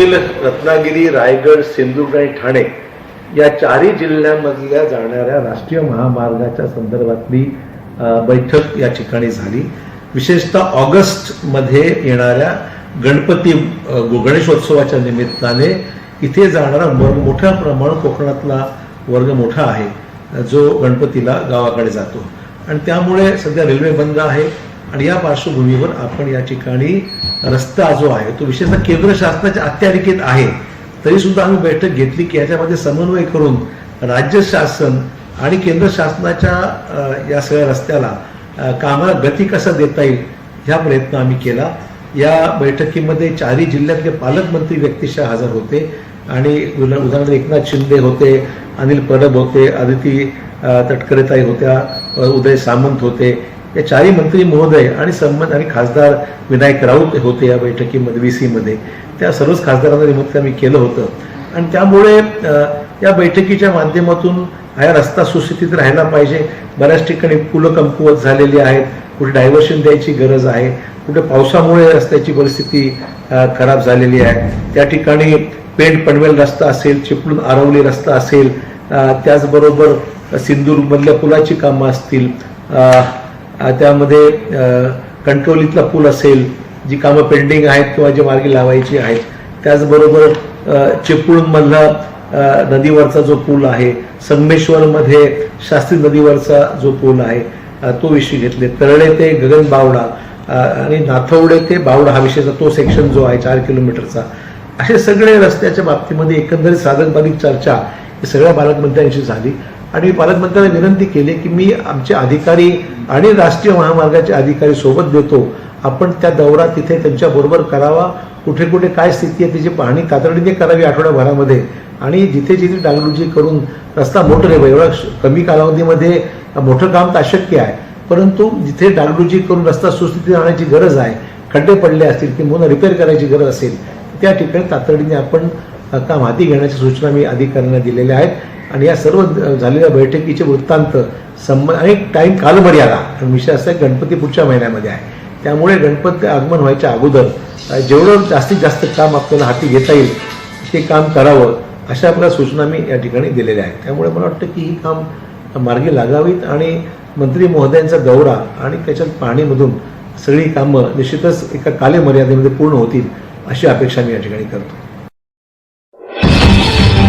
राज्यातील रत्नागिरी रायगड सिंधुदुर्ग आणि ठाणे या चारही जिल्ह्यांमधल्या जाणाऱ्या राष्ट्रीय महामार्गाच्या संदर्भातली बैठक या ठिकाणी झाली. विशेषतः ऑगस्टमध्ये येणाऱ्या गणपती गणेशोत्सवाच्या निमित्ताने इथे जाणारा वर्ग मोठ्या प्रमाणात कोकणातला वर्ग मोठा आहे. जो गणपतीला गावाकडे जातो. आणि त्यामुळे सध्या रेल्वे बंद आहे. आणि या पार्श्वभूमीवर आपण या ठिकाणी रस्ता जो आहे तो विशेषतः केंद्र शासनाच्या अखत्यारिकेत आहे. तरी सुद्धा आम्ही बैठक घेतली की याच्यामध्ये समन्वय करून राज्य शासन आणि केंद्र शासनाच्या या सगळ्या रस्त्याला कामाला गती कसा देता येईल ह्या प्रयत्न आम्ही केला. या बैठकीमध्ये चारही जिल्ह्यातले पालकमंत्री व्यक्तिशः हजर होते आणि उदाहरण उदाहरणार्थ एकनाथ शिंदे होते अनिल परब होते आदिती तटकरेताई होत्या उदय सामंत होते. या चारही मंत्री महोदय आणि संबंध आणि खासदार विनायक राऊत होते या बैठकीमध्ये व्ही सीमध्ये त्या सर्वच खासदारांना निमंत्रण आम्ही केलं होतं. आणि त्यामुळे या बैठकीच्या माध्यमातून हा रस्ता सुस्थितीत राहायला पाहिजे. बऱ्याच ठिकाणी पुलं कमकुवत झालेली आहेत. कुठे डायव्हर्शन द्यायची गरज आहे. कुठे पावसामुळे रस्त्याची परिस्थिती खराब झालेली आहे. त्या ठिकाणी पेंट पनवेल रस्ता असेल चिपळूण आरवली रस्ता असेल त्याचबरोबर सिंधुदुर्गमधल्या पुलाची कामं असतील त्यामध्ये कंट्रोलीतला कणकवलीतला पूल असेल जी कामं पेंडिंग आहेत किंवा जी मार्गी लावायची आहेत त्याचबरोबर चिपळूणमधला नदीवरचा जो पूल आहे संगमेश्वरमध्ये शास्त्री नदीवरचा जो पूल आहे तो विषय घेतले. तरळे ते गगन बावडा आणि नाथवडे ते बावडा हा विषयचा तो सेक्शन जो आहे चार किलोमीटरचा. असे सगळे रस्त्याच्या बाबतीमध्ये एकंदरीत साधक चर्चा सगळ्या पालकमंत्र्यांशी झाली. आणि पालकमंत्र्यांना विनंती केली की मी आमचे अधिकारी आणि राष्ट्रीय महामार्गाचे अधिकारी सोबत देतो आपण त्या दौरा तिथे त्यांच्याबरोबर करावा. कुठे कुठे काय स्थिती आहे त्याची पाहणी तातडीने करावी आठवड्याभरामध्ये. आणि जिथे जिथे डागडुजी करून रस्ता मोठं रे एवढा कमी कालावधीमध्ये मोठं काम तर अशक्य आहे. परंतु जिथे डागडुजी करून रस्ता सुस्थितीत आणण्याची गरज आहे खड्डे पडले असतील किंवा रिपेअर करायची गरज असेल त्या ठिकाणी तातडीने आपण काम हाती घेण्याच्या सूचना मी अधिकाऱ्यांना दिलेल्या आहेत. आणि या सर्व झालेल्या बैठकीचे वृत्तांत संबंध आणि टाईम कालमर्यादा आणि विषय असा आहे गणपती पुढच्या महिन्यामध्ये आहे. त्यामुळे गणपती आगमन व्हायच्या अगोदर जेवढं जास्तीत जास्त काम आपल्याला हाती घेता येईल ते काम करावं अशा आपल्या सूचना मी या ठिकाणी दिलेल्या आहेत. त्यामुळे मला वाटतं की ही काम मार्गी लागावीत आणि मंत्री महोदयांचा दौरा आणि त्याच्यात पाहणीमधून सगळी कामं निश्चितच एका कालमर्यादेमध्ये पूर्ण होतील अशी अपेक्षा मी या ठिकाणी करतो.